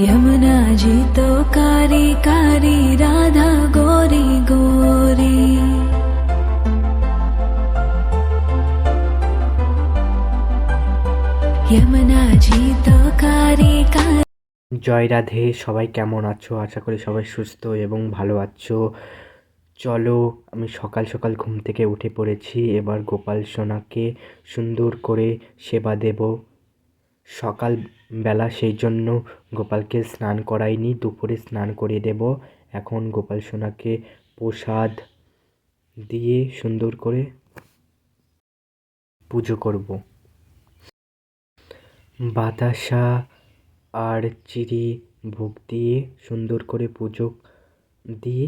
यमुना जी तो कारी कारी राधा गोरी गोरी यमुना जी तो कारी कारी জয় রাধে সবাই কেমন আছো আশা করি সবাই সুস্থ এবং ভালো আছো চলো আমি সকাল সকাল ঘুম থেকে উঠে পড়েছি এবার গোপাল সোনাকে সুন্দর করে সেবা দেব সকাল বেলা সেই জন্য গোপালকে স্নান করাইনি, দুপুরে স্নান করিয়ে দেব। এখন গোপাল সোনাকে প্রসাদ দিয়ে সুন্দর করে পুজো করব। বাতাসা আর চিড়ি ভোগ দিয়ে সুন্দর করে পুজো দিয়ে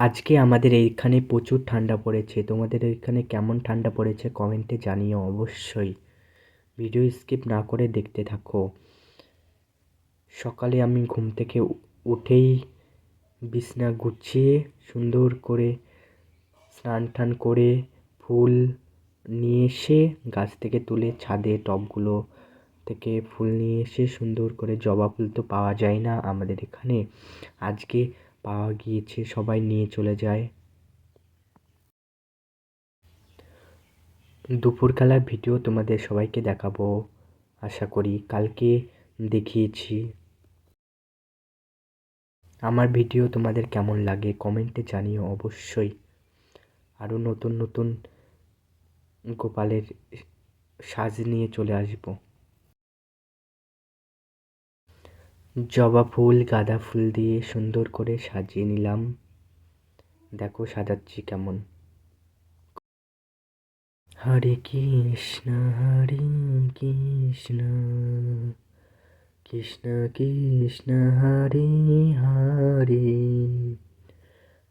আজকে আমাদের এইখানে প্রচুর ঠান্ডা পড়েছে। তোমাদের এইখানে কেমন ঠান্ডা পড়েছে কমেন্টে জানিও অবশ্যই। ভিডিও স্কিপ না করে দেখতে থাকো। সকালে আমি ঘুম থেকে উঠেই বিছনা গুছিয়ে সুন্দর করে স্নান টান করে ফুল নিয়ে এসে গাছ থেকে তুলে ছাদে টবগুলো থেকে ফুল নিয়ে এসে সুন্দর করে জবা ফুল তো পাওয়া যায় না আমাদের এখানে। আজকে পাওয়া গিয়েছে, সবাই নিয়ে চলে যায়। দুপুরবেলার ভিডিও তোমাদের সবাইকে দেখাবো, আশা করি কালকে দেখিয়েছি। আমার ভিডিও তোমাদের কেমন লাগে কমেন্টে জানিও অবশ্যই। আরও নতুন নতুন গোপালের সাজ নিয়ে চলে আসব। জবা ফুল, গাঁদা ফুল দিয়ে সুন্দর করে সাজিয়ে নিলাম। দেখো সাজাচ্ছি কেমন। হরে কৃষ্ণ হরে কৃষ্ণ কৃষ্ণ কৃষ্ণ, হরে হরে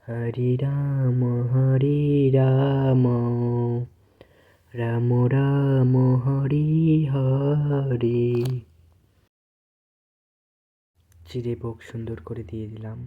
হরে রাম হরে রাম রাম রাম, হরে হরে। চিড়ে ভোগ সুন্দর করে দিয়ে দিলাম।